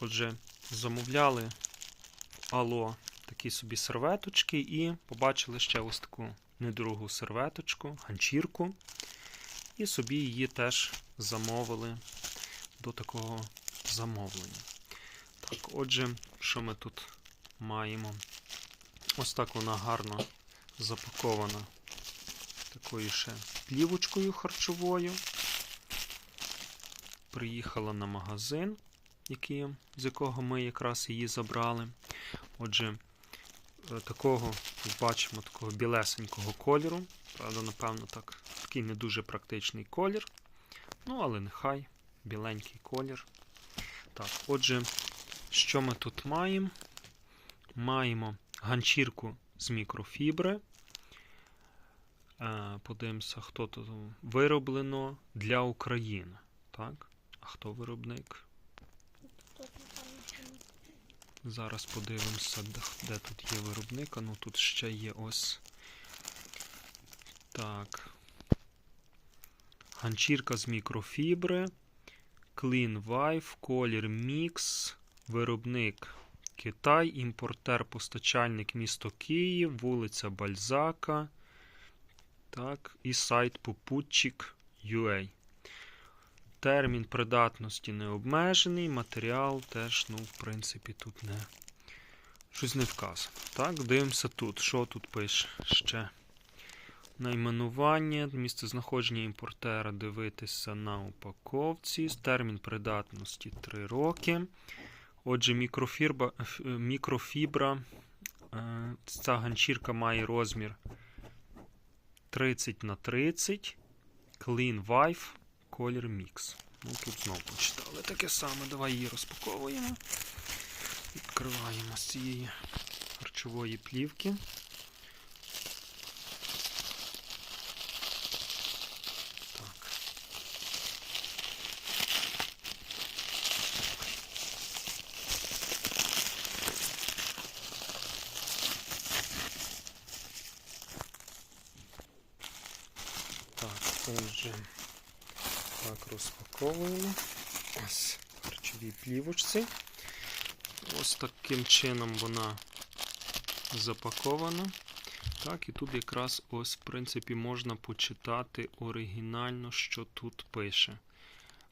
Отже, замовляли Ало такі собі серветочки і побачили ще ось таку недорогу серветочку, ганчірку. І собі її теж замовили до такого замовлення. Так, отже, що ми тут маємо? Ось так вона гарно запакована такою ще плівочкою харчовою. Приїхала на магазин, який, з якого ми якраз її забрали. Отже, е, такого бачимо такого білесенького кольору. Правда, напевно, так, такий не дуже практичний колір. Ну, але нехай біленький колір. Так, отже, що ми тут маємо? Маємо ганчірку з мікрофібри. Е, Подивимося, хто тут вироблено для України. Так? А хто виробник? Тут, напевно, що ні. Зараз подивимося, де, тут є виробник. А ну тут ще є ось. Так. Ганчірка з мікрофібри. Clean Vive, колір Mix. Виробник Китай, імпортер, постачальник місто Київ, вулиця Бальзака. Так, і сайт Попутчик.ua. Термін придатності не обмежений, матеріал теж, ну, в принципі, тут не щось не вказано. Так, дивимося тут. Що тут пише ще? Найменування, місце знаходження імпортера дивитися на упаковці. Термін придатності 3 роки. Отже, мікрофібра, е, мікрофібра. е, Ця ганчірка має розмір 30 на 30. Clean Vive, колір Mix. Ну, тут знову почитали таке саме. Давай її розпаковуємо. Відкриваємо з цієї харчової плівки. Так. Так, отже, так розпаковуємо. Ось в харчовій плівочці. Ось таким чином вона запакована. Так, і тут якраз ось, в принципі, можна почитати оригінально, що тут пише.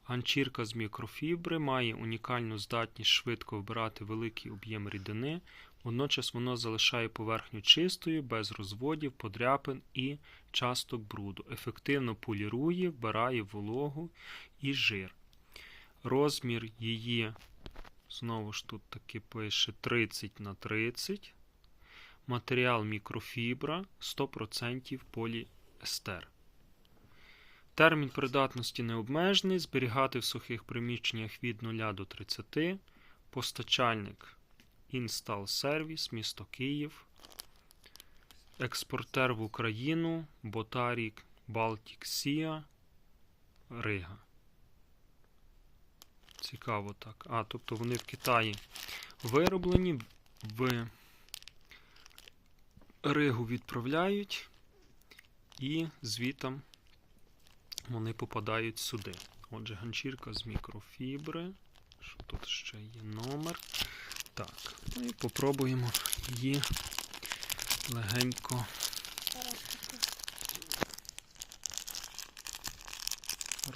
Ганчірка з мікрофібри має унікальну здатність швидко вбирати великий об'єм рідини. Водночас воно залишає поверхню чистою, без розводів, подряпин і часток бруду. Ефективно полірує, вбирає вологу і жир. Розмір її, знову ж тут таки пише 30 на 30. Матеріал мікрофібра 100% поліестер. Термін придатності не обмежений. Зберігати в сухих приміщеннях від 0 до 30. Постачальник Install Service, місто Київ. Експортер в Україну Ботарік Baltic Sea Рига. Цікаво так. А, тобто вони в Китаї вироблені, в Ригу відправляють, і звітом вони попадають сюди. Отже, ганчірка з мікрофібри. Що тут ще є номер? Так, ну і попробуємо її легенько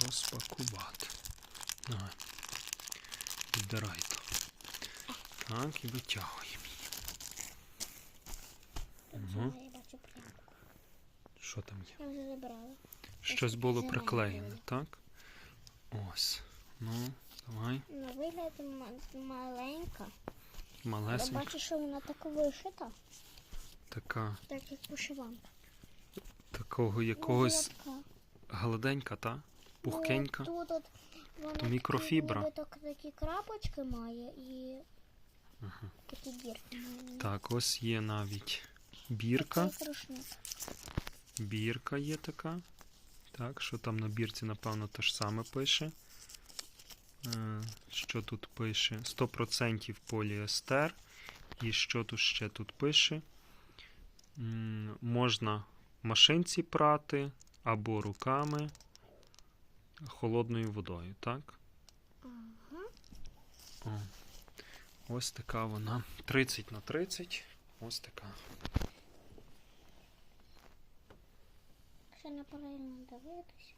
розпакувати. Давай. Віддирай то. Так, і витягуємо. Угу. Бачу плямку. Що там є? Я вже забрала. Щось було приклеєне, так? Ось. Ну, давай. На вигляд ма- маленька. Я бачу, що вона так вишита, Така, так як вишиванка. такого Ну, якогось така. гладенька, та? Пухкенька. Ну, тут от вона мікрофібра. такі, так- такі крапочки має і Ага. такі дірки. Так, ось є навіть бірка. Бірка є така. Так, що там на бірці, напевно, те ж саме пише. Е, Що тут пише? 100% поліестер. І що тут ще тут пише? Можна машинці прати або руками холодною водою, так? О. Ось така вона. 30 на 30. Ось така. Ще правильно дивитися.